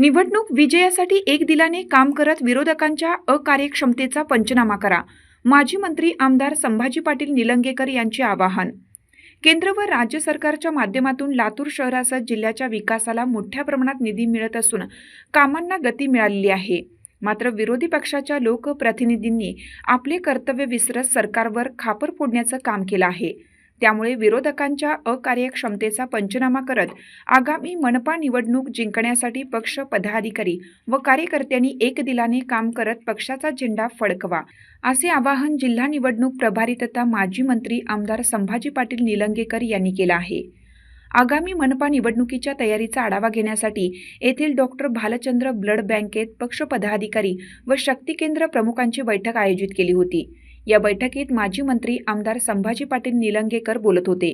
निवडणूक विजयासाठी एक दिलाने काम करत विरोधकांच्या अकार्यक्षमतेचा पंचनामा करा माजी मंत्री आमदार संभाजी पाटील निलंगेकर यांचे आवाहन. केंद्र व राज्य सरकारच्या माध्यमातून लातूर शहरासह जिल्ह्याच्या विकासाला मोठ्या प्रमाणात निधी मिळत असून कामांना गती मिळालेली आहे. मात्र विरोधी पक्षाच्या लोकप्रतिनिधींनी आपले कर्तव्य विसरत सरकारवर खापर फोडण्याचं काम केलं आहे. त्यामुळे विरोधकांच्या अकार्यक्षमतेचा पंचनामा करत आगामी मनपा निवडणूक जिंकण्यासाठी पक्ष पदाधिकारी व कार्यकर्त्यांनी एक दिलाने काम करत पक्षाचा झेंडा फडकवा असे आवाहन जिल्हा निवडणूक प्रभारी तथा माजी मंत्री आमदार संभाजी पाटील निलंगेकर यांनी केलं आहे. आगामी मनपा निवडणुकीच्या तयारीचा आढावा घेण्यासाठी येथील डॉक्टर भालचंद्र ब्लड बँकेत पक्ष पदाधिकारी व शक्ती केंद्र प्रमुखांची बैठक आयोजित केली होती. या बैठकीत माजी मंत्री आमदार संभाजी पाटील निलंगेकर बोलत होते.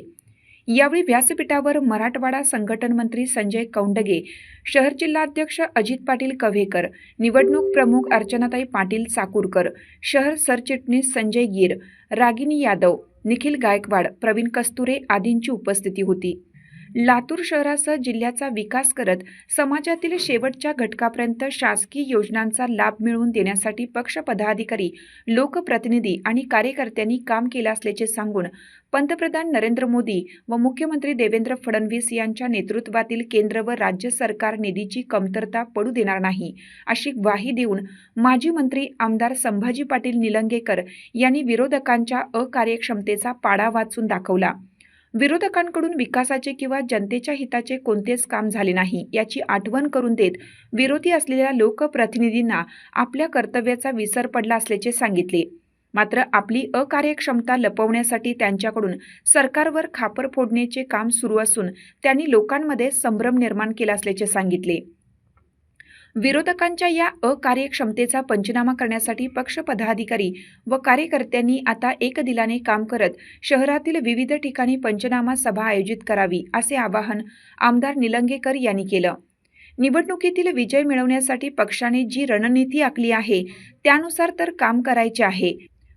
यावेळी व्यासपीठावर मराठवाडा संघटन मंत्री संजय कौंडगे शहर जिल्हाध्यक्ष अजित पाटील कव्हेकर निवडणूक प्रमुख अर्चनाताई पाटील चाकूरकर शहर सरचिटणीस संजय गीर रागिनी यादव निखिल गायकवाड प्रवीण कस्तुरे आदींची उपस्थिती होती. लातूर शहरासह जिल्ह्याचा विकास करत समाजातील शेवटच्या घटकापर्यंत शासकीय योजनांचा लाभ मिळवून देण्यासाठी पक्ष पदाधिकारी लोकप्रतिनिधी आणि कार्यकर्त्यांनी काम केलं असल्याचे सांगून पंतप्रधान नरेंद्र मोदी व मुख्यमंत्री देवेंद्र फडणवीस यांच्या नेतृत्वातील केंद्र व राज्य सरकार निधीची कमतरता पडू देणार नाही अशी ग्वाही देऊन माजी मंत्री आमदार संभाजी पाटील निलंगेकर यांनी विरोधकांच्या अकार्यक्षमतेचा पाडा वाचून दाखवला. विरोधकांकडून विकासाचे किंवा जनतेच्या हिताचे कोणतेच काम झाले नाही याची आठवण करून देत विरोधी असलेल्या लोकप्रतिनिधींना आपल्या कर्तव्याचा विसर पडला असल्याचे सांगितले. मात्र आपली अकार्यक्षमता लपवण्यासाठी त्यांच्याकडून सरकारवर खापर फोडण्याचे काम सुरू असून त्यांनी लोकांमध्ये संभ्रम निर्माण केला असल्याचे सांगितले. विरोधकांच्या या अकार्यक्षमतेचा पंचनामा करण्यासाठी पक्ष पदाधिकारी व कार्यकर्त्यांनी आता एक दिलाने काम करत शहरातील विविध ठिकाणी पंचनामा सभा आयोजित करावी असे आवाहन आमदार निलंगेकर यांनी केलं. निवडणुकीतील विजय मिळवण्यासाठी पक्षाने जी रणनीती आखली आहे त्यानुसार तर काम करायचे आहे.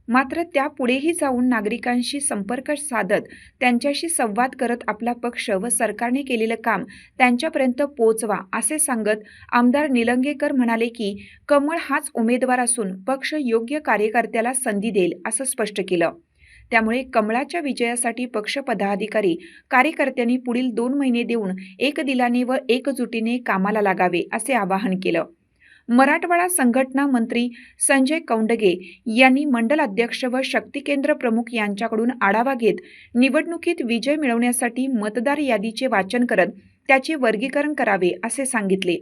मात्र त्यापुढेही जाऊन नागरिकांशी संपर्क साधत त्यांच्याशी संवाद करत आपला पक्ष व सरकारने केलेलं काम त्यांच्यापर्यंत पोचवा असे सांगत आमदार निलंगेकर म्हणाले की कमळ हाच उमेदवार असून पक्ष योग्य कार्यकर्त्याला संधी देईल असं स्पष्ट केलं. त्यामुळे कमळाच्या विजयासाठी पक्ष पदाधिकारी कार्यकर्त्यांनी पुढील दोन महिने देऊन एक दिलाने व एकजुटीने कामाला लागावे असे आवाहन केलं. मराठवाडा संघटना मंत्री संजय कौंडगे यांनी मंडल अध्यक्ष व शक्ती केंद्र प्रमुख यांच्याकडून आढावा घेत निवडणुकीत विजय मिळवण्यासाठी मतदार यादीचे वाचन करत त्याचे वर्गीकरण करावे असे सांगितले.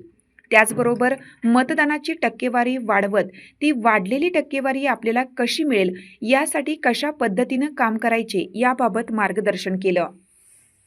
त्याचबरोबर मतदानाची टक्केवारी वाढवत ती वाढलेली टक्केवारी आपल्याला कशी मिळेल यासाठी कशा पद्धतीनं काम करायचे याबाबत मार्गदर्शन केलं.